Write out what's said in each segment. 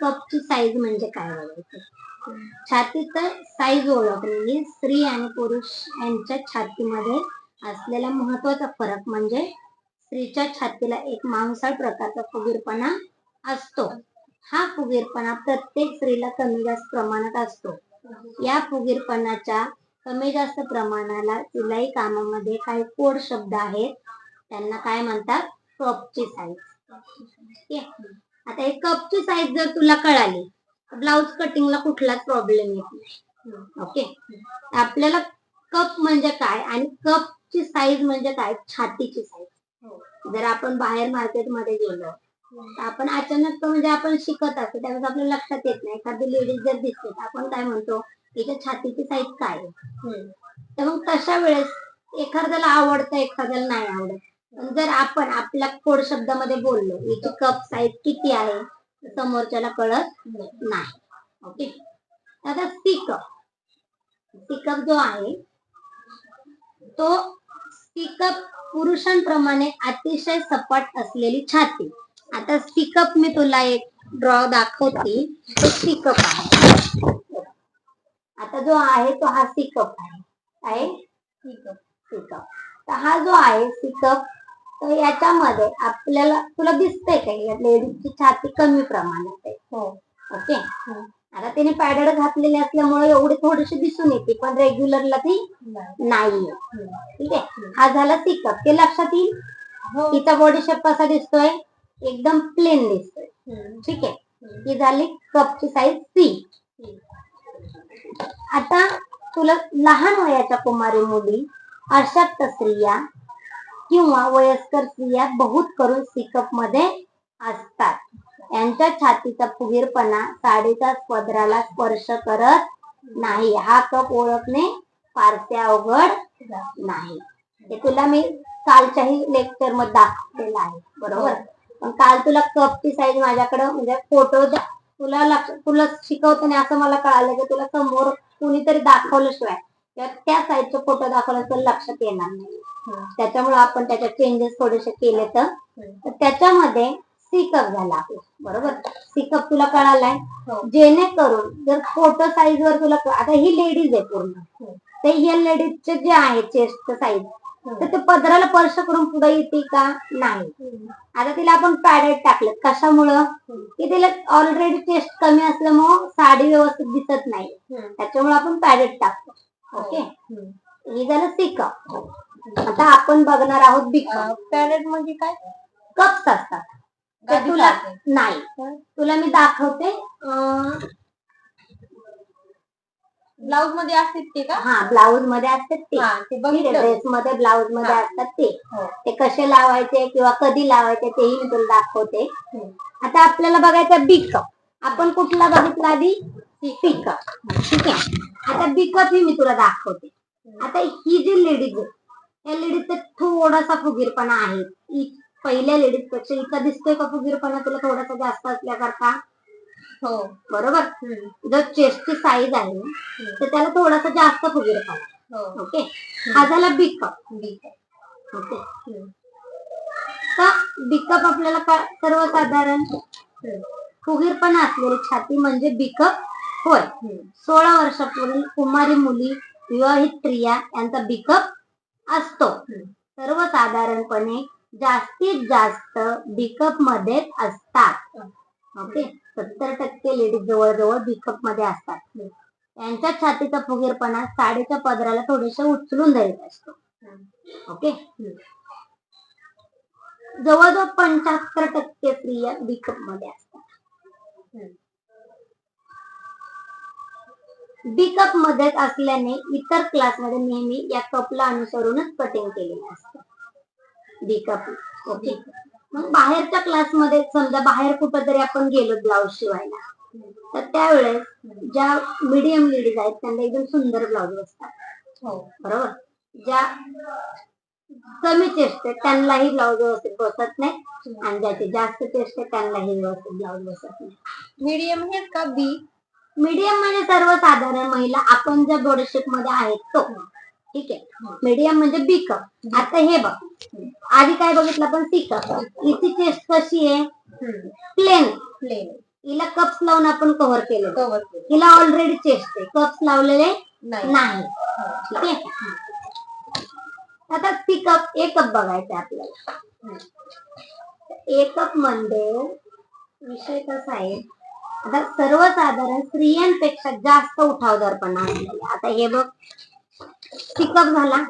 कपची size म्हणजे काय बघायचं? छातीचं साईज ओळखणे म्हणजे स्त्री आणि पुरुष यांच्या छातीमध्ये असलेला महत्त्वाचा फरक म्हणजे स्त्रीच्या छातीला एक मांसाळ प्रकारचा फुगीरपणा असतो. हा फुगीरपणा प्रत्येक स्त्रीला कमी जास्त प्रमाणात असतो. या फुगीरपणाच्या कमी जास्त प्रमाणाला तिलाही कामामध्ये काही कोड शब्द आहेत. त्यांना काय म्हणतात? कपची साईज आता एक कपची साईज जर तुला कळाली ब्लाउज कटिंगला कुठलाच प्रॉब्लेम येत नाही. ओके आपल्याला कप म्हणजे काय आणि कपची साईज म्हणजे काय? छातीची साईज जर आपण बाहेर मार्केटमध्ये गेलो तर आपण अचानक म्हणजे आपण शिकत असतो त्यावेळेस आपल्या लक्षात येत नाही. एखादी लेडीज जर दिसते तर आपण काय म्हणतो? तिच्या छातीची साईज काय आहे? तर मग तशा वेळेस एखाद्याला आवडतं एखाद्याला नाही आवडत. जर आपण आपल्या कोड शब्दामध्ये बोललो याची कप साईज किती आहे समोरच्याला कळत नाही. ओके आता स्पीकअप स्पीकअप जो आहे तो स्पीकअप पुरुषांप्रमाणे अतिशय सपाट असलेली छाती. आता स्पीकअप मी तुला एक ड्रॉ दाखवते. तो स्पीकअप आहे. आता जो आहे तो हा सिकअप आहे. काय सिकअप तर हा जो आहे सिकअप तर याच्यामध्ये आपल्याला तुला दिसतंय का या लेडीजची छाती कमी प्रमाणात आहे? हो. ओके. आता तिने पॅडेड घातलेले असल्यामुळे एवढी थोडीशी दिसून येते पण रेग्युलरला ती नाहीये. ठीक आहे? हा झाला सिकअप ते लक्षात येईल? तिचा बॉडी शेप कसा दिसतोय? एकदम प्लेन दिसतोय. ठीक आहे? ही झाली कपची साईज सी आता तुला लहान वयाच्या कुमारी मुली अशक्त स्त्रिया किंवा वयस्कर स्त्रिया बहुत करून सिकअपमध्ये असतात. यांच्या छातीचा फुगीरपणा साडीच्या पदराला स्पर्श करत नाही. हा कप ओळखणे फारसे अवघड नाही. हे तुला मी कालच्याही लेक्चरमध्ये दाखवलेला आहे. बरोबर? पण काल तुला कपची साईज माझ्याकडे म्हणजे फोटो तुला लक्ष तुला शिकवताना असं मला कळालं की तुला समोर कुणीतरी दाखवल्याशिवाय त्या साईजचे फोटो दाखवला तर लक्षात येणार नाही. त्याच्यामुळे आपण त्याच्यात चेंजेस थोडेसे केले तर. त्याच्यामध्ये सिकअप झाला. आपला बरोबर सिकअप तुला कळालाय? जेणेकरून जर फोटो साईज वर तुला आता ही लेडीज आहे पूर्ण. तर या लेडीजचे जे आहे चेस्ट साईज तर ते पदराला स्पर्श करून पुढे येते का? नाही. आता तिला आपण पॅडेड टाकलं. कशामुळं? की तिला ऑलरेडी चेस्ट कमी असल्यामुळं साडी व्यवस्थित दिसत नाही. त्याच्यामुळे आपण पॅडेड टाकतो. ओके? हे झालं सिकअप आता आपण बघणार आहोत बिकअप पॅरेट म्हणजे काय? कप्स असतात. ते गादी तुला. नाही. तुला मी दाखवते. अं, ब्लाऊजमध्ये असते ते का? हा ब्लाऊजमध्ये असतात ते. हा ड्रेस मध्ये ब्लाऊजमध्ये. असतात ते. हो. ते कसे लावायचे किंवा कधी लावायचे तेही मी तुला दाखवते. आता आपल्याला बघायचं बिकअप आपण कुठला बघितला आधी? पिकअप ठीक आहे. आता बिकअप ही मी तुला दाखवते. आता ही जी लेडीज आहे या लेडीजचा थोडासा फुगीरपणा आहे. पहिल्या लेडीजपेक्षा इतका दिसतोय का फुगीरपणा तुला थोडासा जास्त असल्यासारखा? हो. बरोबर? जर चेस्टची साईज आहे तर त्याला थोडासा जास्त फुगीरपणा. हो. ओके? हा झाला बिकअप ओके? तर बिकअप आपल्याला सर्वसाधारण? फुगीरपणा असलेली छाती म्हणजे बिकअप होय. सोळा वर्षापूर्वी कुमारी मुली विवाहित स्त्रिया यांचा बिकअप असतो. सर्वसाधारणपणे जास्तीत जास्त बिकअपमध्ये असतात. ओके? सत्तर टक्के लेडीज जवळजवळ बिकअपमध्ये असतात. त्यांच्या छातीचा फुगीरपणा साडीच्या पदराला थोडेसे उचलून धरत असतो. ओके? जवळजवळ पंच्याहत्तर टक्के स्त्रिया बिकअपमध्ये असतात. बिकअप मध्येच असल्याने इतर क्लासमध्ये नेहमी या कपला अनुसरूनच कटिंग केलेलं असतं. बिकअप ओके मग बाहेरच्या क्लासमध्ये समजा बाहेर कुठं तरी आपण गेलो ब्लाऊज शिवायला तर त्यावेळेस ज्या मीडियम लेडीज आहेत त्यांना एकदम सुंदर ब्लाऊज असतात. हो. बरोबर? ज्या कमी चेस्ट आहे त्यांनाही ब्लाऊज व्यवस्थित बसत नाही आणि ज्याचे जास्त चेस्ट आहे त्यांनाही व्यवस्थित ब्लाऊज बसत नाही. मीडियम हेच का बी मीडियम म्हणजे सर्वसाधारण महिला आपण ज्या बॉडी शेपमध्ये आहेत तो. ठीक आहे? मीडियम म्हणजे बिकअप आता हे बघ. आधी काय बघितलं आपण? सिकअप हिची चेस्ट कशी आहे? प्लेन प्लेन हिला कप्स लावून आपण कव्हर केलं. कवर हिला ऑलरेडी चेस्ट आहे. कप्स लावलेले नाही. नाही. ठीक आहे? आता ती कप एक कप बघायचं आपल्याला. एक कपमध्ये विषय कसा आहे? आता सर्वसाधारण स्त्रियांपेक्षा जास्त उठावदारपणा असलेला आता हे बघ सी कप झाला.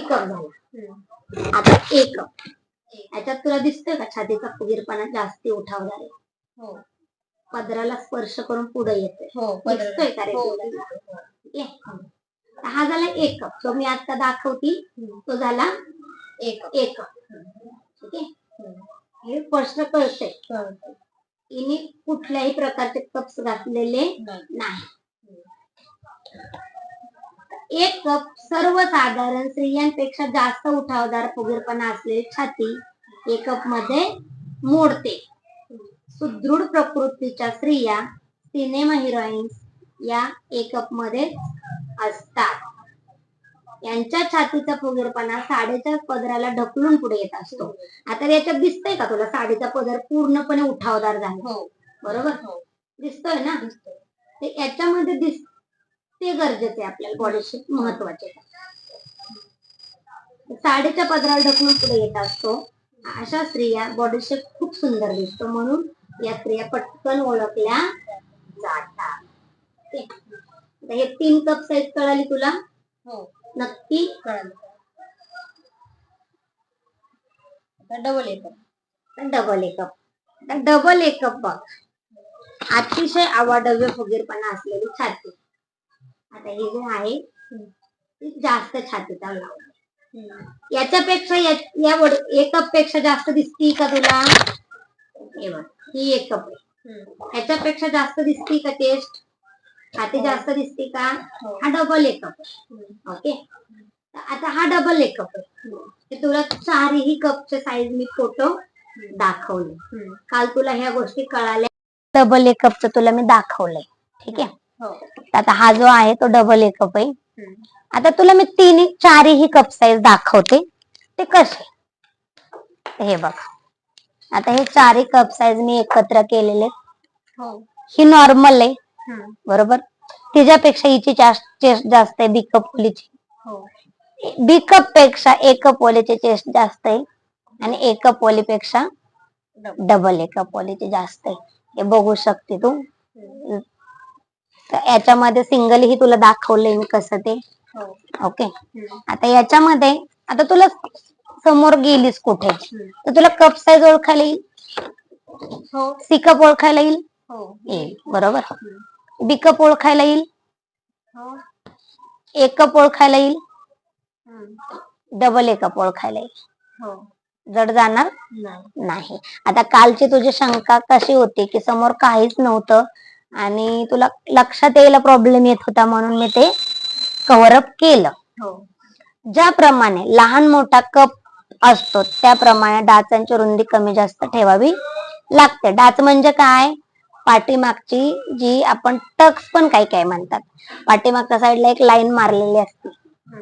कप झाला. आता ए कप याच्यात तुला दिसतोय का? छातीचा फुगीरपणा जास्ती उठावदार आहे. हो. पदराला स्पर्श करून पुढे येतोय. हो दिसतोय का रे हो? हा झाला एक कप तो मी आता दाखवती. तो झाला एक एक ठीक आहे? हे स्पष्ट कळतंय. हिने कुठल्याही प्रकारचे कप्स घातलेले नाही. नाही. एक कप सर्वसाधारण स्त्रियांपेक्षा जास्त उठावदार फुगीरपणा असलेली छाती एक कपमध्ये मोडते. सुदृढ प्रकृतीच्या स्त्रिया सिनेमा हिरोईन्स या एक कपमध्ये असतात. यांच्या छातीचा फुगीरपणा साडेच्या पदराला ढकलून पुढे येत असतो. आता याच्यात दिसतंय का तुला? साडीचा पदर पूर्णपणे उठावदार झाला. हो. बरोबर? हो. दिसतोय ना. ते याच्यामध्ये दिस ते गरजेचे आपल्याला बॉडी शेप महत्त्वाचे. साडीच्या पदराला ढकलून पुढे येत असतो. अशा स्त्रिया बॉडी शेप खूप सुंदर दिसतो. म्हणून या स्त्रिया पटकन ओळखल्या जातात. हे तीन कप साईज कळाली तुला? हो. नक्की कळलं. डबल एक डबल एकअप डबल एकअप बघ. अतिशय अवाढव्य फुगीरपणा असलेली छाती. आता हे जे आहे ती जास्त छातीचा लावला याच्यापेक्षा या- वड एकअपपेक्षा जास्त दिसती का तुला? हे बघ ही एक कप आहे याच्यापेक्षा जास्त दिसती का टेस्ट छाती जास्त दिसती का? हो. हा डबल एकअप ओके आता हा डबल एकअप आहे हे तुला चारही कपचे साईज मी फोटो दाखवले. काल तुला ह्या गोष्टी कळाल्या. डबल एकअपचं तुला मी दाखवलंय. ठीक आहे? हो. आता हा जो आहे तो डबल एकअप आहे. आता तुला मी तिन्ही चारही कप साईज दाखवते. ते कसे? हे बघ. आता हे चारही कप साईज मी एकत्र केलेले. हो. ही नॉर्मल आहे. बरोबर? तिच्यापेक्षा हिची चेस्ट जास्त आहे बी कप ओलीची हो. बी कपपेक्षा ए कप ओलीची चेस्ट जास्त आहे आणि ए कप ओलीपेक्षा डबल ए कप ओलीची जास्त आहे. हे बघू शकते तू. तर याच्यामध्ये सिंगल ही तुला दाखवलंय मी कसं ते. हो. ओके आता याच्यामध्ये आता तुला समोर गेलीस कुठे? तर तुला कप साईज ओळखायला येईल? हो. सी कप ओळखायला येईल? हो. येईल. बरोबर? बी कप ओळखायला येईल? हो. ए कप ओळखायला येईल? डबल ए कप ओळखायला येईल. हो. जड जाणार नाही. आता कालची तुझी शंका कशी होती की समोर काहीच नव्हतं आणि तुला लक्षात यायला प्रॉब्लेम येत होता म्हणून मी ते कव्हर अप केलं. हो. ज्याप्रमाणे लहान मोठा कप असतो त्याप्रमाणे डाचांची रुंदी कमी जास्त ठेवावी लागते. डाच म्हणजे काय? पाठीमागची जी आपण टक्स पण काही काय म्हणतात. पाठीमागच्या साईडला एक लाईन मारलेली असते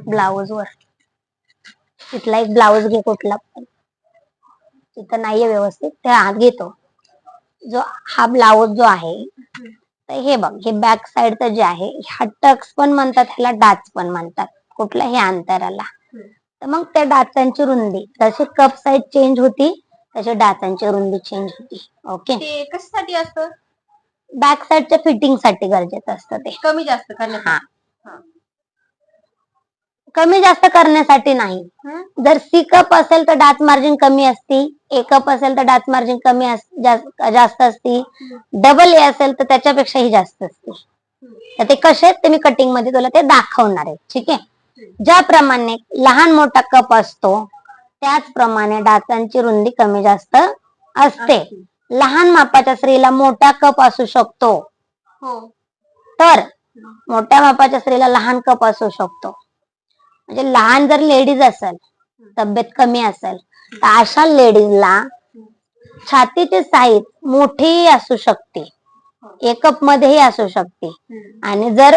ब्लाऊज वर. तिथला एक ब्लाऊज घे कुठला पण. तिथं नाहीये व्यवस्थित ते हात घेतो. जो हा ब्लाऊज जो आहे तर हे बघ हे बॅक साईडचं जे आहे हा टक्स पण म्हणतात ह्याला डाच पण म्हणतात. कुठल्या हे अंतराला. तर मग त्या डाचांची रुंदी जशी कप साईज चेंज होती तशी डाचांची रुंदी चेंज होती. ओके कशासाठी असतं? बॅक साईडच्या फिटिंगसाठी गरजेचं असतं ते. कमी जास्त करण्यासाठी? हा. कमी जास्त करण्यासाठी नाही. हं? जर सी कप असेल तर डाच मार्जिन कमी असती ए कप असेल तर डाच मार्जिन कमी अस- जास्त जास्त असती. डबल ए असेल तर त्याच्यापेक्षाही जास्त असते. तर ते कसे आहेत ते मी कटिंगमध्ये तुला ते दाखवणार आहे. ठीक आहे? ज्याप्रमाणे लहान मोठा कप असतो त्याचप्रमाणे डाचांची रुंदी कमी जास्त असते. लहान मापाच्या स्त्रीला मोठा कप असू शकतो. हो. तर मोठ्या मापाच्या स्त्रीला लहान कप असू शकतो. म्हणजे लहान जर लेडीज असेल तब्येत कमी असेल तर अशा लेडीजला छातीची साईज मोठीही असू शकते. एक कप मध्येही असू शकते. आणि जर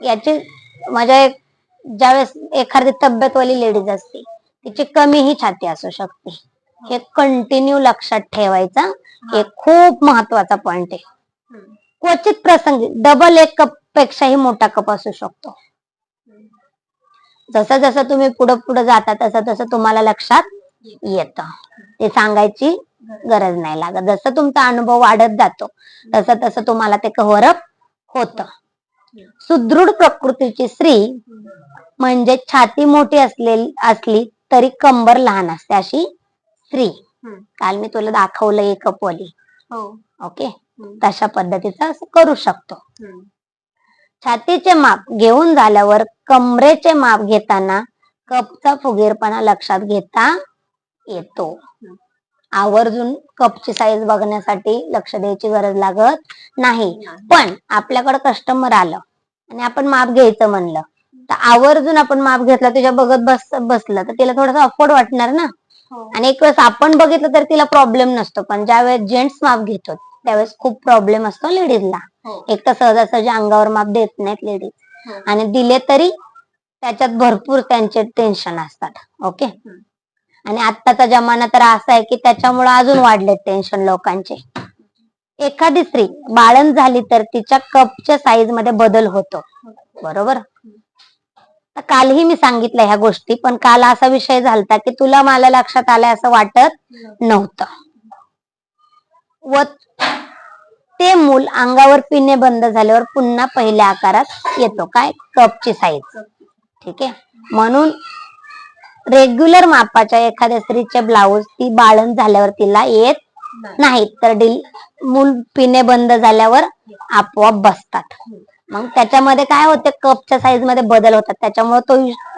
याची म्हणजे ज्यावेळेस एखादी तब्येतवाली लेडीज असते तिची कमीही छाती असू शकते. हे कंटिन्यू लक्षात ठेवायचा. हे खूप महत्त्वाचा पॉइंट आहे. क्वचित प्रसंगी डबल एक कप पेक्षाही मोठा कप असू शकतो. जसं जसं तुम्ही पुढे पुढे जाता तसं तसं तुम्हाला लक्षात येतं. ते सांगायची गरज नाही लागत. जसं तुमचा अनुभव वाढत जातो तसं तसं तुम्हाला ते कव्हरअप होतं. सुदृढ प्रकृतीची स्त्री म्हणजे छाती मोठी असलेली असली तरी कंबर लहान असते अशी हम्म. काल मी तुला दाखवलं एक कपवली हो. ओके. तशा पद्धतीचं असं करू शकतो. छातीचे माप घेऊन झाल्यावर कमरेचे माप घेताना कपचा फुगीरपणा लक्षात घेता येतो. आवर्जून कपची साईज बघण्यासाठी लक्ष द्यायची गरज लागत नाही. पण आपल्याकडे कस्टमर आलं आणि आपण माप घ्यायचं म्हणलं तर आवर्जून आपण माप घेतलं तुझ्या बघत बस बसलं तर तिला थोडस अफोर्ड वाटणार ना? आणि एक वेळेस आपण बघितलं तर तिला प्रॉब्लेम नसतो. पण ज्यावेळेस जेंट्स माप घेतो त्यावेळेस खूप प्रॉब्लेम असतो लेडीजला हो. एक तर सहजासहजी अंगावर माप देत नाहीत लेडीज हो. आणि दिले तरी त्याच्यात भरपूर त्यांचे टेन्शन असतात. ओके आणि आत्ताचा जमाना तर असा आहे की त्याच्यामुळे अजून वाढले टेन्शन लोकांचे. एखादी स्त्री बाळण झाली तर तिच्या कपच्या साईजमध्ये बदल होतो. बरोबर? कालही मी सांगितलं ह्या गोष्टी पण काल असा विषय झालता की तुला मला लक्षात आलंय असं वाटत नव्हतं. व ते मूल अंगावर पिणे बंद झाल्यावर पुन्हा पहिल्या आकारात येतो. काय? कपची साईज ठीक आहे? म्हणून रेग्युलर मापाच्या एखाद्या स्त्रीचे ब्लाऊज ती बाळण झाल्यावर तिला येत नाही. तर डिल मूल पिणे बंद झाल्यावर आपोआप बसतात. मग त्याच्यामध्ये काय होते कपच्या साईजमध्ये बदल होतात. त्याच्यामुळे तो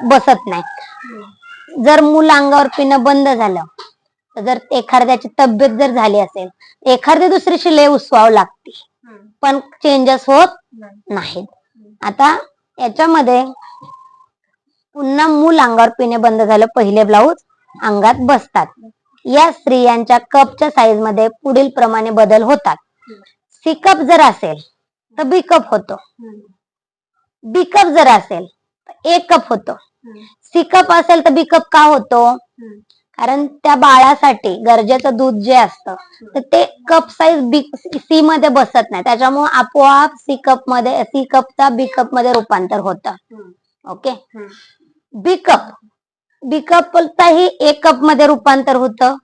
बसत नाही. जर मूल अंगावर पिणं बंद झालं तर जर एखाद्याची तब्येत जर झाली असेल एखादी दुसरी लय उसवावं लागते. पण चेंजेस होत नाहीत. आता याच्यामध्ये पुन्हा मूल अंगावर पिणे बंद झालं पहिले ब्लाऊज अंगात बसतात. या स्त्रियांच्या कपच्या साईजमध्ये पुढील प्रमाणे बदल होतात. सी कप जर असेल तर बी कप होतो. बी कप जर असेल तर ए कप होतो. सी कप असेल तर बी कप का होतो? कारण त्या बाळासाठी गरजेचं दूध जे असतं तर ते कप साईज बी सी मध्ये बसत नाही. त्याच्यामुळे आपोआप सी कपमध्ये सी कपचा बी कपमध्ये रूपांतर होतं. ओके? बी कप बी कपचाही एक कपमध्ये रूपांतर होतं.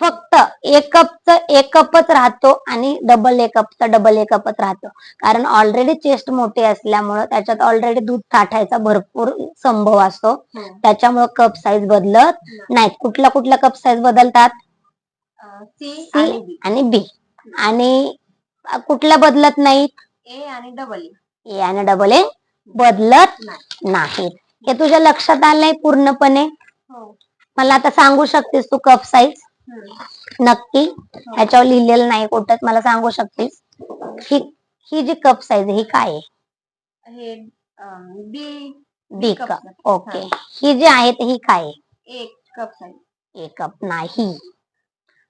फक्त एक कपचं एक कपच राहतो आणि डबल एक कपचा डबल एक कपच राहतो. कारण ऑलरेडी चेस्ट मोठी असल्यामुळं त्याच्यात ऑलरेडी दूध साठायचा भरपूर संभव असतो. त्याच्यामुळे कप साईज बदलत नाहीत. कुठल्या कुठल्या कप साईज बदलतात? सी आणि बी आणि कुठल्या बदलत नाहीत? ए आणि डबल ए आणि डबल ए बदलत नाहीत हे तुझ्या लक्षात आलं नाही पूर्णपणे? हो. मला आता सांगू शकतेस तू कप साईज नक्की. ह्याच्यावर लिहिलेलं नाही कुठंच मला सांगू शकतेस. ही ही जी कप साईज ही काय आहे? हे बी कप. ओके ही. जी आहे ती ही काय एक कप साईज ए कप नाही.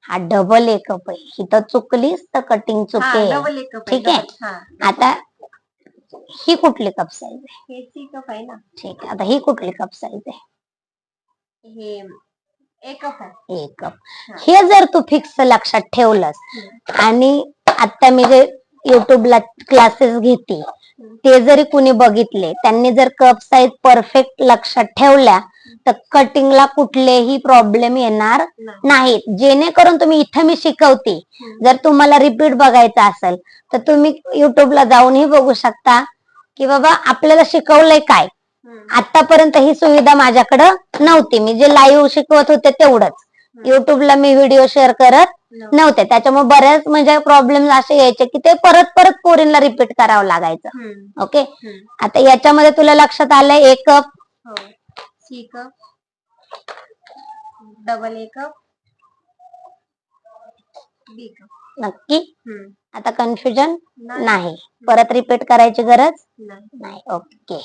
हा डबल ए कप आहे. ही तर चुकलीस तर कटिंग चुके डबल एक कप ठीक आहे. आता ही कुठली कप साईज आहे? हे सी कप आहे ना. ठीक आहे. आता ही कुठली कप साईज आहे? हे एक हे. जर तू फिक्स लक्षात ठेवलंस आणि आता मी जे युट्यूबला क्लासेस घेते ते जरी कुणी बघितले त्यांनी जर कप साईज परफेक्ट लक्षात ठेवल्या तर कटिंगला कुठलेही प्रॉब्लेम येणार नाही. नाहीत. जेणेकरून तुम्ही इथं मी शिकवते. जर तुम्हाला रिपीट बघायचं असेल तर तुम्ही युट्यूबला जाऊनही बघू शकता की बाबा आपल्याला शिकवलंय काय? आतापर्यंत ही सुविधा माझ्याकडं नव्हती. मी जे लाईव्ह शिकवत होते तेवढंच. युट्यूबला मी व्हिडिओ शेअर करत नव्हते. त्याच्यामुळे बऱ्याच म्हणजे प्रॉब्लेम असे यायचे की ते परत परत पोरींना रिपीट करावं लागायचं. ओके आता याच्यामध्ये तुला लक्षात आलंय एक cup C cup double A cup B cup नक्की? आता कन्फ्युजन नाही. परत रिपीट करायची गरज नाही. ओके